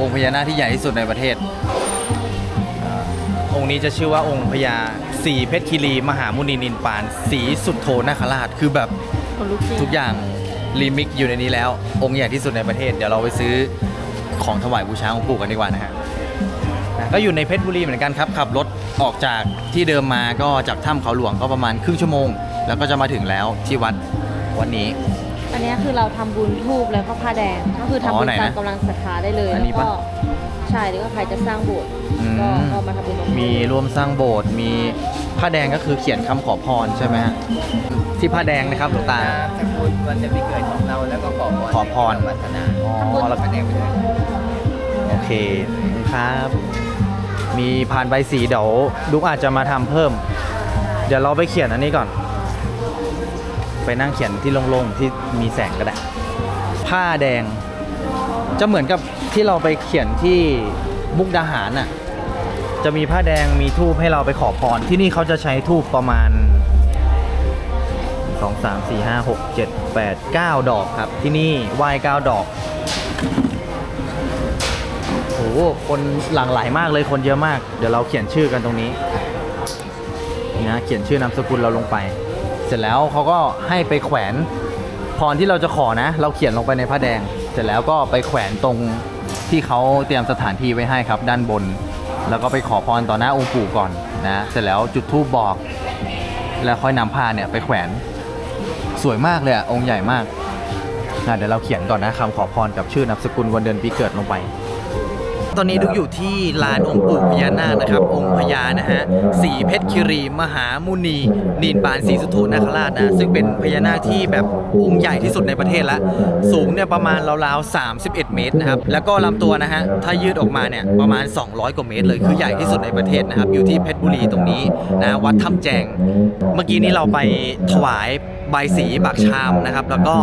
องค์พญานาคที่ใหญ่ที่สุดในประเทศอ่าองค์นี้จะชื่อว่าองค์พญาสีเพชรคีรีมหามุนีนินปานสีสุดโทนาคราชคือแบบคนลุกจริงทุกอย่างรีมิกอยู่ในนี้แล้ว องค์ใหญ่ที่สุดในประเทศ เดี๋ยวเราไปซื้อของถวายบูชาองค์ปู่กันดีกว่านะฮะนะก็อยู่ในเพชรบุรีเหมือนกันครับ ขับรถออกจากที่เดิมมาก็จากถ้ำเขาหลวงก็ประมาณครึ่งชั่วโมง แล้วก็จะมาถึงแล้วที่วัดวันนี้ อันเนี้ยคือเราทำบุญทูบแล้วก็ผ้าแดง ก็คือทำอ๋บุอญไหนตานะมกำลังศรัทธาได้เลย อันแล้วนี้ก็ปะใช่หรือว่าใครจะสร้างโบสถ์อืมก็ก็มาทำบุญตรงนี้มีร่วมสร้างโบสถ์มีผ้าแดงก็คือเขียนคำขอพรใช่ไหมฮะที่ผ้าแดงนะครับหลวงตาสกุลวันจะปีเกิดของเราแล้วก็ขอพรขอพรให้เราปรารถนาอ๋อทำบุญแล้วแสดงไปด้วยโอเคครับ มีผ่านใบสีเดี๋ยวดุกอาจจะมาทำเพิ่ม เดี๋ยวเราไปเขียนอันนี้ก่อน ไปนั่งเขียนที่โล่งๆที่มีแสงก็ได้ ผ้าแดง จะเหมือนกับที่เราไปเขียนที่มุกดาหารน่ะจะมีผ้าแดงมีทูบให้เราไปขอพร ที่นี่เขาจะใช้ทูบประมาณ 2 3 4 5 6 7 8 9 ดอกครับ ที่นี่ไหว้9ดอกโอ้โหคนหลั่งไหลมากเลยคนเยอะมาก เดี๋ยวเราเขียนชื่อกันตรงนี้นะเขียนชื่อนามสกุลเราลงไป เสร็จแล้วเขาก็ให้ไปแขวนพรที่เราจะขอนะ เราเขียนลงไปในผ้าแดง เสร็จแล้วก็ไปแขวนตรงที่เขาเตรียมสถานที่ไว้ให้ครับ ด้านบน แล้วก็ไปขอพรต่อหน้าองค์ปู่ก่อนนะเสร็จแล้วจุดธูปบอก แล้วค่อยนำผ้าเนี่ยไปแขวนสวยมากเลยอะองค์ใหญ่มากอะเดี๋ยวเราเขียนก่อนนะคำขอพรกับชื่อนามสกุลวันเดือนปีเกิดลงไป ตอนนี้ดุกอยู่ที่ลานองค์ปู่พญานาคนะครับ องค์พญานะฮะสีเพชรคิรี มหามุนี นีนปานสีสุโธนาคราชนะซึ่งเป็นพญานาคที่แบบองค์ใหญ่ที่สุดในประเทศละสูงเนี่ยประมาณราวๆ31 เมตรนะครับ แล้วก็ลำตัวนะฮะ ถ้ายืดออกมาเนี่ยประมาณ 200 กว่าเมตรเลย คือใหญ่ที่สุดในประเทศนะครับ อยู่ที่เพชรบุรีตรงนี้นะวัดถ้ำแจง เมื่อกี้นี้เราไปถวายใบสีบักชามนะครับ แล้วก็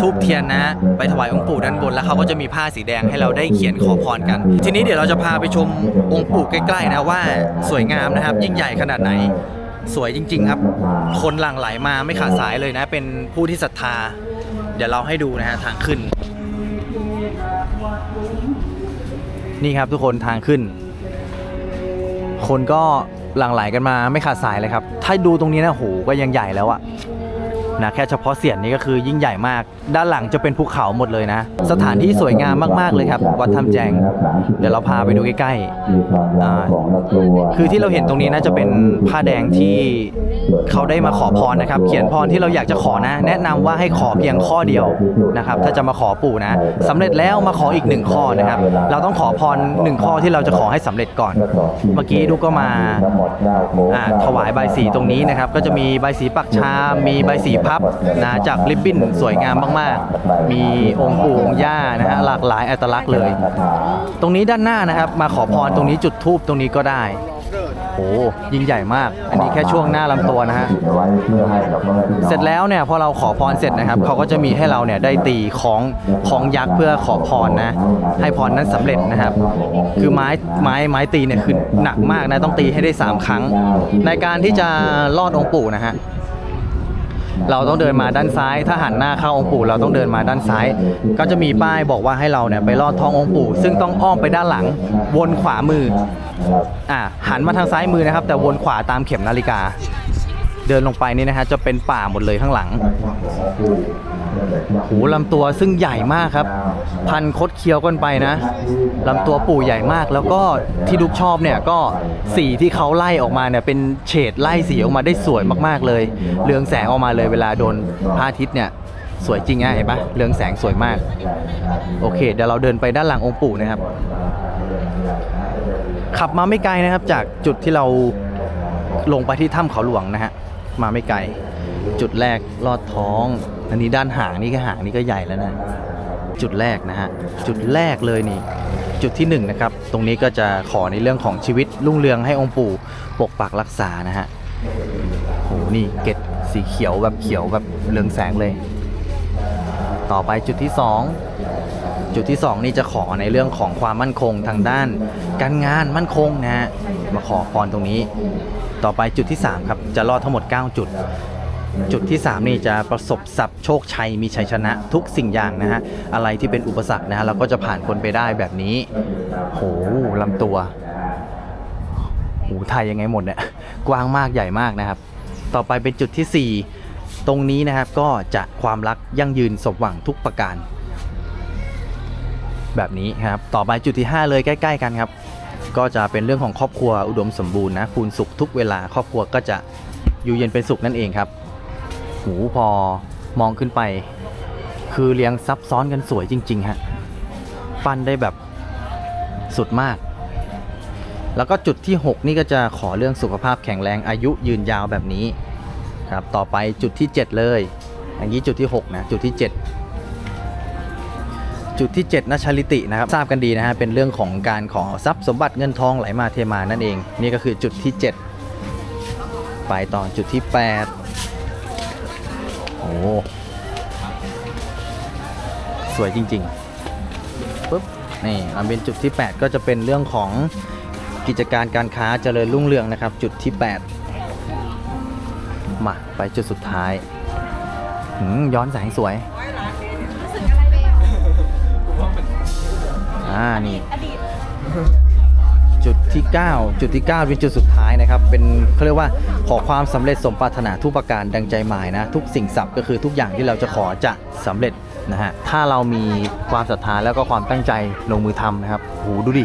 ทูบเทียนนะ ไปถวายองค์ปู่ด้านบน แล้วเขาก็จะมีผ้าสีแดงให้เราได้เขียนขอพรกัน ทีนี้เดี๋ยวเราจะพาไปชมองค์ปู่ใกล้ๆนะว่าสวยงามนะครับ ยิ่งใหญ่ขนาดไหน สวยจริง ๆ ครับ คนหลั่งไหลมาไม่ขาดสายเลยนะ เป็นผู้ที่ศรัทธา เดี๋ยวเราให้ดูนะฮะทางขึ้น นี่ครับทุกคนทางขึ้น คนก็หลั่งไหลกันมาไม่ขาดสายเลยครับ ถ้าดูตรงนี้นะโหก็ยังใหญ่แล้วอะ นะแค่เฉพาะเสียนนี้ก็คือยิ่งใหญ่มาก ด้านหลังจะเป็นภูเขาหมดเลยนะ สถานที่สวยงามมากๆเลยครับ วัดถ้ำแจง เดี๋ยวเราพาไปดูใกล้ๆอ่าคือที่เราเห็นตรงนี้นะจะเป็นผ้าแดงที่เขาได้มาขอพรนะครับ เขียนพรที่เราอยากจะขอนะ แนะนำว่าให้ขอเพียงข้อเดียวนะครับ ถ้าจะมาขอปู่นะสำเร็จแล้วมาขออีกหนึ่งข้อนะครับ เราต้องขอพรหนึ่งข้อที่เราจะขอให้สำเร็จก่อน เมื่อกี้ดูก็มาอ่าถวายใบสีตรงนี้นะครับ ก็จะมีใบสีปักชามมีใบสีพับนะจากริบบิ้นสวยงามมากๆ มีองค์ปู่องค์ย่านะฮะหลากหลายอัตลักษณ์เลย ตรงนี้ด้านหน้านะครับ มาขอพรตรงนี้จุดทูบตรงนี้ก็ได้โอ้ยิ่งใหญ่มาก อันนี้แค่ช่วงหน้าลำตัวนะฮะ เสร็จแล้วเนี่ยพอเราขอพรเสร็จนะครับเขาก็จะมีให้เราเนี่ยได้ตีของของยักษ์เพื่อขอพรนะ ให้พรนั้นสำเร็จนะครับ คือไม้ไม้ไม้ตีเนี่ยคือหนักมากนะต้องตีให้ได้ 3 ครั้ง ในการที่จะลอดองค์ปู่นะฮะ เราต้องเดินมาด้านซ้าย ถ้าหันหน้าเข้าองค์ปู่ เราต้องเดินมาด้านซ้าย ก็จะมีป้ายบอกว่าให้เราเนี่ยไปลอดท้ององค์ปู่ ซึ่งต้องอ้อมไปด้านหลัง วนขวามืออ่าหันมาทางซ้ายมือนะครับ แต่วนขวาตามเข็มนาฬิกา เดินลงไปนี่นะฮะจะเป็นป่าหมดเลยข้างหลังโหลำตัวซึ่งใหญ่มากครับ พันคดเคี้ยวกันไปนะลำตัวปู่ใหญ่มาก แล้วก็ที่ดุกชอบเนี่ยก็สีที่เขาไล่ออกมาเนี่ยเป็นเฉดไล่สีออกมาได้สวยมากๆเลย เรืองแสงออกมาเลยเวลาโดนพระอาทิตย์เนี่ยสวยจริงอะเห็นปะเรืองแสงสวยมาก โอเค เดี๋ยวเราเดินไปด้านหลังองค์ปู่นะครับ ขับมาไม่ไกลนะครับจากจุดที่เราลงไปที่ถ้ำเขาหลวงนะฮะ มาไม่ไกล จุดแรกลอดท้อง อันนี้ด้านหางนี่ก็หางนี่ก็ใหญ่แล้วนะ จุดแรกนะฮะ จุดแรกเลยนี่ จุดที่หนึ่งนะครับ ตรงนี้ก็จะขอในเรื่องของชีวิตรุ่งเรืองให้องค์ปู่ปกปักรักษานะฮะโหนี่เกตสีเขียวแบบเขียวแบบเรืองแสงเลย ต่อไปจุดที่สองจุดที่ 2 นี่จะขอในเรื่องของความมั่นคงทางด้าน การงานมั่นคงนะฮะมาขอพรตรงนี้ ต่อไปจุดที่ 3 ครับ จะรอดทั้งหมด 9 จุด จุดที่ 3 นี่จะประสบสับโชคชัยมีชัยชนะทุกสิ่งอย่างนะฮะ อะไรที่เป็นอุปสรรคนะฮะเราก็จะผ่านคนไปได้แบบนี้โหลำตัวหูไทยยังไงหมดเนี่ยกว้างมากใหญ่มากนะครับ ต่อไปเป็นจุดทีสี่ 4 ตรงนี้นะครับก็จะความรักยั่งยืนสมหวังทุกประการ แบบนี้ครับ ต่อไปจุดที่ 5 เลยใกล้ ๆ กันครับ ก็จะเป็นเรื่องของครอบครัวอุดมสมบูรณ์นะคูณสุขทุกเวลาครอบครัวก็จะอยู่เย็นเป็นสุขนั่นเองครับหูพอมองขึ้นไป คือเรียงซับซ้อนกันสวยจริงๆฮะปั้นได้แบบสุดมาก แล้วก็จุดที่ 6 นี่ก็จะขอเรื่องสุขภาพแข็งแรงอายุยืนยาวแบบนี้ครับต่อไปจุดที่ 7 เลยอย่างนี้จุดที่ 6 นะ จุดที่ 7 จุดที่ 7นัชลิตินะครับทราบกันดีนะฮะเป็นเรื่องของการขอทรัพย์สมบัติเงินทองไหลมาเทมานั่นเอง นี่ก็คือจุดที่ 7 ไปต่อจุดที่ 8 โอ้สวยจริงๆปุ๊บนี่อันเป็นจุดที่ 8 ก็จะเป็นเรื่องของกิจการการค้าเจริญรุ่งเรืองนะครับ จุดที่ 8 มาไปจุดสุดท้ายย้อนแสงสวย อ่านี่จุดที่ 9 จุดที่ 9 เป็นจุดสุดท้ายนะครับ เป็นเขาเรียกว่าขอความสำเร็จสมปรารถนาทุกประการดังใจหมายนะ ทุกสิ่งสับก็คือทุกอย่างที่เราจะขอจะสำเร็จนะฮะ ถ้าเรามีความศรัทธาแล้วก็ความตั้งใจลงมือทำนะครับโหดูดิ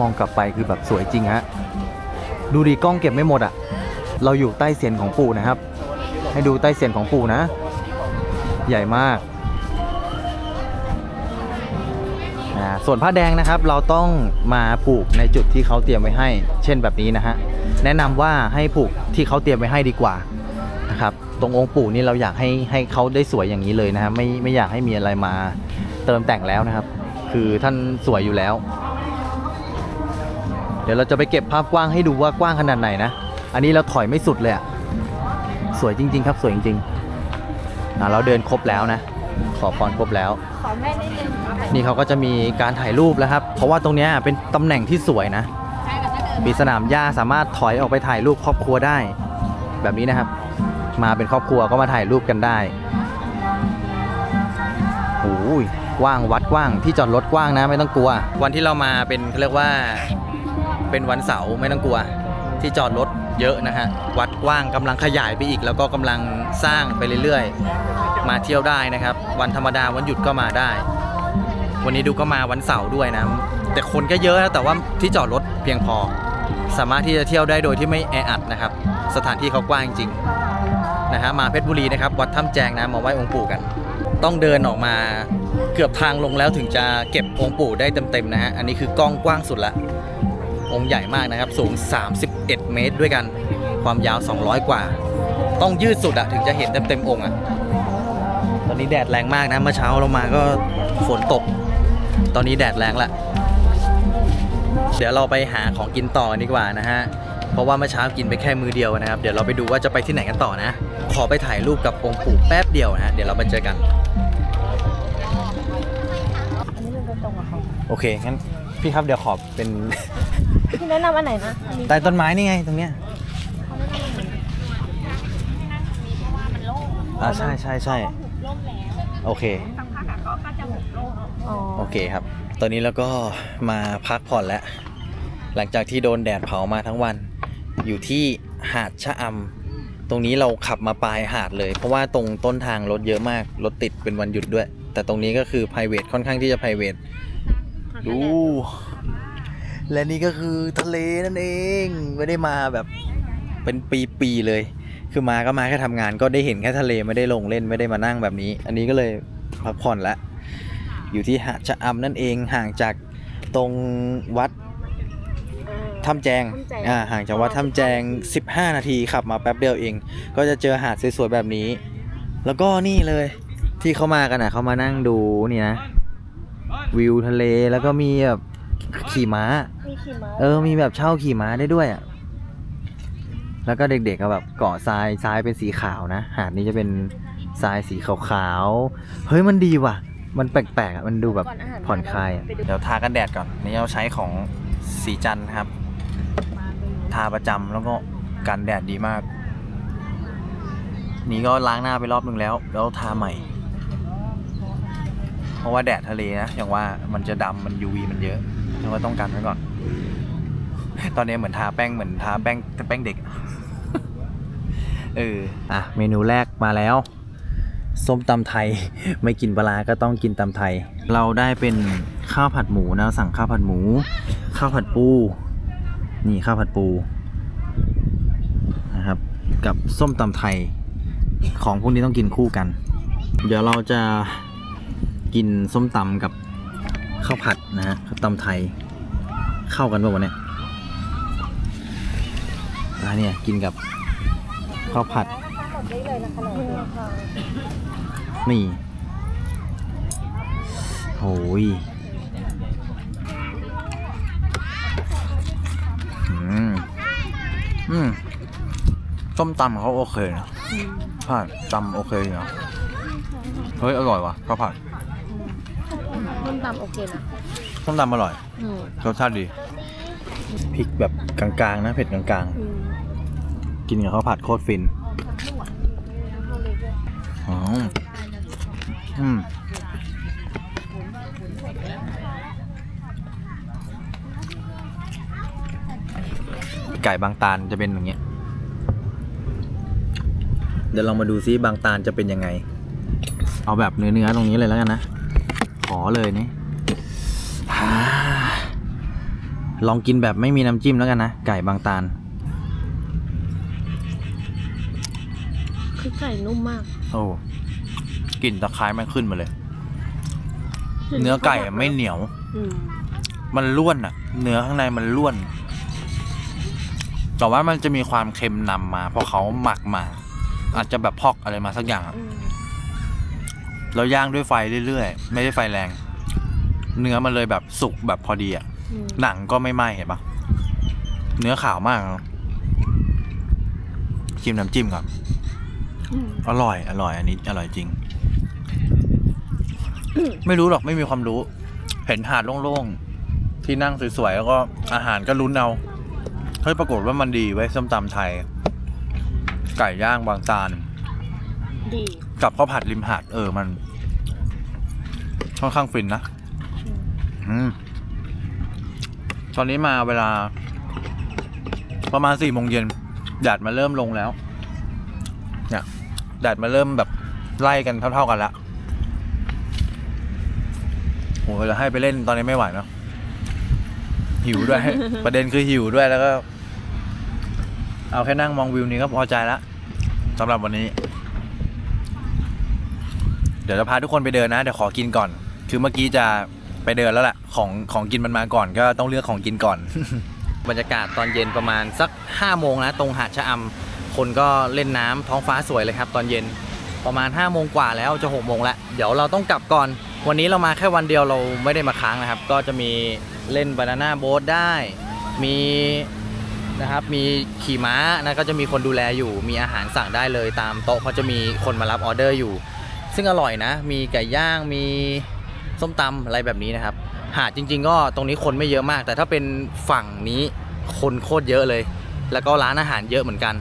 มองกลับไปคือแบบสวยจริงฮะ ดูดิกล้องเก็บไม่หมดอะ่ะ เราอยู่ใต้เสียนของปู่นะครับ ให้ดูใต้เสียนของปู่นะ ใหญ่มาก ส่วนผ้าแดงนะครับเราต้องมาผูกในจุดที่เขาเตรียมไว้ให้ เช่นแบบนี้นะฮะแนะนำว่าให้ผูกที่เขาเตรียมไว้ให้ดีกว่านะครับตรงองค์ปู่นี่เราอยากให้ให้เขาได้สวยอย่างนี้เลยนะฮะไม่ไม่อยากให้มีอะไรมาเติมแต่งแล้วนะครับ คือท่านสวยอยู่แล้ว เดี๋ยวเราจะไปเก็บภาพกว้างให้ดูว่ากว้างขนาดไหนนะอันนี้เราถอยไม่สุดเลยอะสวยจริง ๆ ครับสวยจริงๆเราเดินครบแล้วนะ ขอพรครบแล้ว ขอแม่นิดนึงนี่เขาก็จะมีการถ่ายรูปแล้วครับ เพราะว่าตรงเนี้ยเป็นตำแหน่งที่สวยนะ มีสนามหญ้าสามารถถอยออกไปถ่ายรูปครอบครัวได้ แบบนี้นะครับ มาเป็นครอบครัวก็มาถ่ายรูปกันได้โอ้ยกว้างวัดกว้างที่จอดรถกว้างนะไม่ต้องกลัว วันที่เรามาเป็นเขาเรียกว่าเป็นวันเสาร์ไม่ต้องกลัว ที่จอดรถเยอะนะฮะวัดกว้างกำลังขยายไปอีก แล้วก็กำลังสร้างไปเรื่อยๆ มาเที่ยวได้นะครับ วันธรรมดาวันหยุดก็มาได้ วันนี้ดูก็มาวันเสาร์ด้วยนะ แต่คนก็เยอะนะแต่ว่าที่จอดรถเพียงพอ สามารถที่จะเที่ยวได้โดยที่ไม่แออัดนะครับ สถานที่เขากว้างจริงๆนะฮะมาเพชรบุรีนะครับ วัดถ้ำแจงนะมาไหว้องค์ปู่กัน ต้องเดินออกมาเกือบทางลงแล้วถึงจะเก็บองค์ปู่ได้เต็มๆนะฮะอันนี้คือกล้องกว้างสุดละองค์ใหญ่มากนะครับ สูง 31 เมตรด้วยกัน ความยาว 200 กว่า ต้องยืดสุดอะถึงจะเห็นเต็มๆองค์อะ ตอนนี้แดดแรงมากนะ เมื่อเช้าเรามาก็ฝนตก ตอนนี้แดดแรงละ เดี๋ยวเราไปหาของกินต่อกันดีกว่านะฮะ เพราะว่าเมื่อเช้ากินไปแค่มือเดียวนะครับ เดี๋ยวเราไปดูว่าจะไปที่ไหนกันต่อนะ ขอไปถ่ายรูปกับองค์ปู่แป๊บเดียวนะฮะเดี๋ยวเราไปเจอกันอันนี้มันจะตรงกับเขาโอเค งั้นพี่ครับเดี๋ยวขอเป็น พี่แนะนำอันไหนนะอันนี้ใต้ต้นไม้นี่ไงตรงเนี้ยเขาแนะนำอันไหนนะอ่าใช่ใช่ใช่โอเคอ๋อโอเคครับ ตอนนี้เราก็มาพักผ่อนแล้ว หลังจากที่โดนแดดเผามาทั้งวัน อยู่ที่หาดชะอำ ตรงนี้เราขับมาปลายหาดเลย เพราะว่าตรงต้นทางรถเยอะมาก รถติดเป็นวันหยุดด้วย แต่ตรงนี้ก็คือ p r i v a t ค่อนข้างที่จะ p r i v a t ดู และนี่ก็คือทะเลนั่นเอง ไม่ได้มาแบบเป็นปี ๆ เลย คือมาก็มาแค่ทำงานก็ได้เห็นแค่ทะเลไม่ได้ลงเล่นไม่ได้มานั่งแบบนี้ อันนี้ก็เลยพักผ่อนละอยู่ที่หาดชะอำนั่นเองห่างจากตรงวัดถ้ำแจงอ่าห่างจากวัดถ้ำแจง 15 นาทีขับมาแป๊บเดียวเอง ก็จะเจอหาดสวยๆแบบนี้ แล้วก็นี่เลยที่เขามากันอะเขามานั่งดูนี่นะวิวทะเลแล้วก็มีแบบขี่ม้ามีขี่ม้าเออ มีแบบเช่าขี่ม้าได้ด้วยอะ แล้วก็เด็กๆก็แบบเกาะทรายทรายเป็นสีขาวนะ หาดนี้จะเป็นทรายสีขาวๆ เฮ้ยมันดีว่ะ มันแปลกๆอะ มันดูแบบผ่อนคลายอะเดี๋ยวทากันแดดก่อน นี่เราใช้ของสีจันครับ ทาประจำแล้วก็กันแดดดีมาก นี่ก็ล้างหน้าไปรอบนึงแล้ว แล้วทาใหม่ เพราะว่าแดดทะเลนะอย่างว่ามันจะดำมัน UV มันเยอะเราก็ต้องกันไว้ก่อน ตอนนี้เหมือนทาแป้งเหมือนทาแป้งแป้งเด็ก เอออะเมนูแรกมาแล้ว ส้มตำไทย ไม่กินปลาก็ต้องกินตำไทย เราได้เป็นข้าวผัดหมูนะสั่งข้าวผัดหมู ข้าวผัดปู นี่ข้าวผัดปูนะครับ กับส้มตำไทย ของพวกนี้ต้องกินคู่กัน เดี๋ยวเราจะกินส้มตำกับข้าวผัดนะฮะข้าวตำไทย เข้ากันป่าวะเนี่ยอ่าเนี่ยกินกับ ข้าวผัดนี่โอ้ยอืม อืม ส้มตำเขาโอเคนะใช่ตำโอเคอยู่นะเฮ้ย อร่อยว่ะข้าวผัด ต้มตำโอเคนะส้มตำอร่อย อืมรสชาติดี พริกแบบกลางๆ นะ เผ็ดกลางอืมๆ กินกับข้าวผัดโคตรฟินอ๋ออืมไก่บางตาลจะเป็นอย่างเงี้ย เดี๋ยวเรามาดูซิบางตาลจะเป็นยังไง เอาแบบเนื้อๆตรงนี้เลยแล้วกันนะ ขอเลยนี่ลองกินแบบไม่มีน้ำจิ้มแล้วกันนะ ไก่บางตาล ไก่นุ่มมากโอ้กลิ่นตะไคร้มันขึ้นมาเลย เนื้อไก่อะไม่เหนียว อืมมันร่วนอะเนื้อข้างในมันร่วน แต่ว่ามันจะมีความเค็มนำมา เพราะเขาหมักมา อาจจะแบบพอกอะไรมาสักอย่างอะอืมแล้วย่างด้วยไฟเรื่อยๆ ไม่ได้ไฟแรง เนื้อมันเลยแบบสุกแบบพอดีอะอืมหนังก็ไม่ไหม้เห็นปะเนื้อขาวมากอะชิมน้ำจิ้มก่อน อืมอร่อยอร่อยอันนี้อร่อยจริง ไม่รู้หรอกไม่มีความรู้ เห็นหาดโล่งๆ ที่นั่งสวยๆ แล้วก็อาหารก็ลุ้นเอาเฮ้ยปรากฏว่ามันดีไว้ยส้มตำไทย ไก่ย่างบางตาลดีกับข้าวผัดริมหาดเออมันค่อนข้างฟินนะอืมตอนนี้มาเวลา ประมาณสี่โมงเย็นแดดมาเริ่มลงแล้วเนี่ย แดดมาเริ่มแบบไล่กันเท่าๆกันละโอ้ยจะให้ไปเล่นตอนนี้ไม่ไหวเนอะหิวด้วย ประเด็นคือหิวด้วยแล้วก็ เอาแค่นั่งมองวิวนี้ก็พอใจละสำหรับวันนี้ เดี๋ยวจะพาทุกคนไปเดินนะเดี๋ยวขอกินก่อน คือเมื่อกี้จะไปเดินแล้วแหละของของกินมันมาก่อน ก็ต้องเลือกของกินก่อน บรรยากาศตอนเย็นประมาณสัก5โมงนะตรงหาดชะอำ คนก็เล่นน้ำท้องฟ้าสวยเลยครับ ตอนเย็นประมาณ5โมงกว่าแล้วจะ6โมงแล้ว เดี๋ยวเราต้องกลับก่อน วันนี้เรามาแค่วันเดียวเราไม่ได้มาค้างนะครับ ก็จะมีเล่นบานาน่าโบ๊ทได้ มีนะครับมีขี่ม้านะก็จะมีคนดูแลอยู่ มีอาหารสั่งได้เลยตามโต๊ะเขาจะมีคนมารับออเดอร์อยู่ ซึ่งอร่อยนะ มีไก่ย่างมีส้มตำอะไรแบบนี้นะครับ หาดจริง ๆ ก็ตรงนี้คนไม่เยอะมาก แต่ถ้าเป็นฝั่งนี้คนโคตรเยอะเลย แล้วก็ร้านอาหารเยอะเหมือนกัน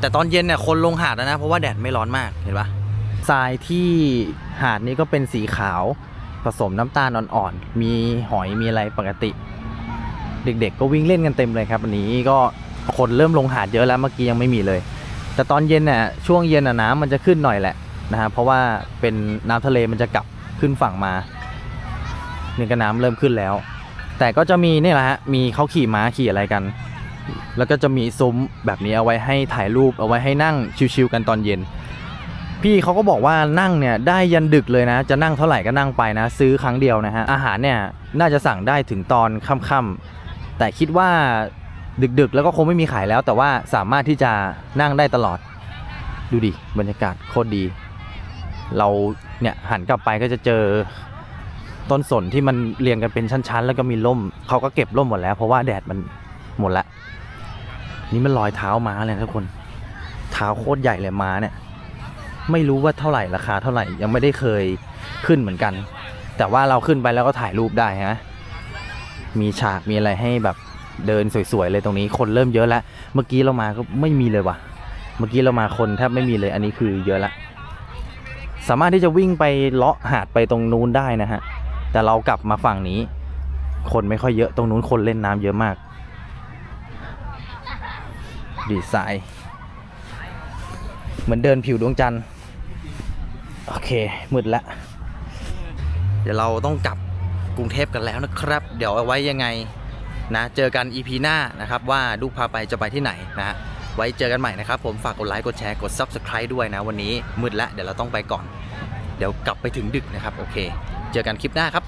แต่ตอนเย็นเนี่ยคนลงหาดแล้วนะ เพราะว่าแดดไม่ร้อนมากเห็นปะทรายที่หาดนี้ก็เป็นสีขาว ผสมน้ำตาลอ่อนๆ มีหอยมีอะไรปกติ เด็กๆ ก็วิ่งเล่นกันเต็มเลยครับวันนี้ก็คนเริ่มลงหาดเยอะแล้วเมื่อกี้ยังไม่มีเลย แต่ตอนเย็นน่ะช่วงเย็นน่ะน้ำมันจะขึ้นหน่อยแหละนะครับเพราะว่าเป็นน้ำทะเลมันจะกลับขึ้นฝั่งมานี่ก็น้ำเริ่มขึ้นแล้ว แต่ก็จะมีนี่แหละฮะมีเขาขี่ม้าขี่อะไรกัน แล้วก็จะมีซุ้มแบบนี้เอาไว้ให้ถ่ายรูปเอาไว้ให้นั่งชิวๆกันตอนเย็น พี่เขาก็บอกว่านั่งเนี่ยได้ยันดึกเลยนะ จะนั่งเท่าไหร่ก็นั่งไปนะ ซื้อครั้งเดียวนะฮะอาหารเนี่ยน่าจะสั่งได้ถึงตอนค่ำๆแต่คิดว่าดึกๆ แล้วก็คงไม่มีขายแล้ว แต่ว่าสามารถที่จะนั่งได้ตลอด ดูดิบรรยากาศโคตรดี เราเนี่ยหันกลับไปก็จะเจอต้นสนที่มันเรียงกันเป็นชั้นๆ แล้วก็มีร่มเขาก็เก็บร่มหมดแล้วเพราะว่าแดดมัน หมดละ นี่มันรอยเท้าม้าเลยทุกคน เท้าโคตรใหญ่เลยม้าเนี่ย ไม่รู้ว่าเท่าไหร่ราคาเท่าไหร่ยังไม่ได้เคยขึ้นเหมือนกัน แต่ว่าเราขึ้นไปแล้วก็ถ่ายรูปได้ฮะ มีฉากมีอะไรให้แบบเดินสวยๆเลยตรงนี้คนเริ่มเยอะแล้ว เมื่อกี้เรามาก็ไม่มีเลยว่ะ เมื่อกี้เรามาคนแทบไม่มีเลยอันนี้คือเยอะละ สามารถที่จะวิ่งไปเลาะหาดไปตรงนู้นได้นะฮะ แต่เรากลับมาฝั่งนี้ คนไม่ค่อยเยอะตรงนู้นคนเล่นน้ำเยอะมาก ดีไซน์ เหมือนเดินผิวดวงจันทร์ โอเค มืดละ เดี๋ยวเราต้องกลับกรุงเทพกันแล้วนะครับ เดี๋ยวเอาไว้ยังไงนะ เจอกัน EP หน้านะครับ ว่าลูกพาไปจะไปที่ไหนนะไว้เจอกันใหม่นะครับ ผมฝากกดไลค์กดแชร์กด Subscribe ด้วยนะ วันนี้มืดแล้วเดี๋ยวเราต้องไปก่อน เดี๋ยวกลับไปถึงดึกนะครับ โอเค เจอกันคลิปหน้าครับ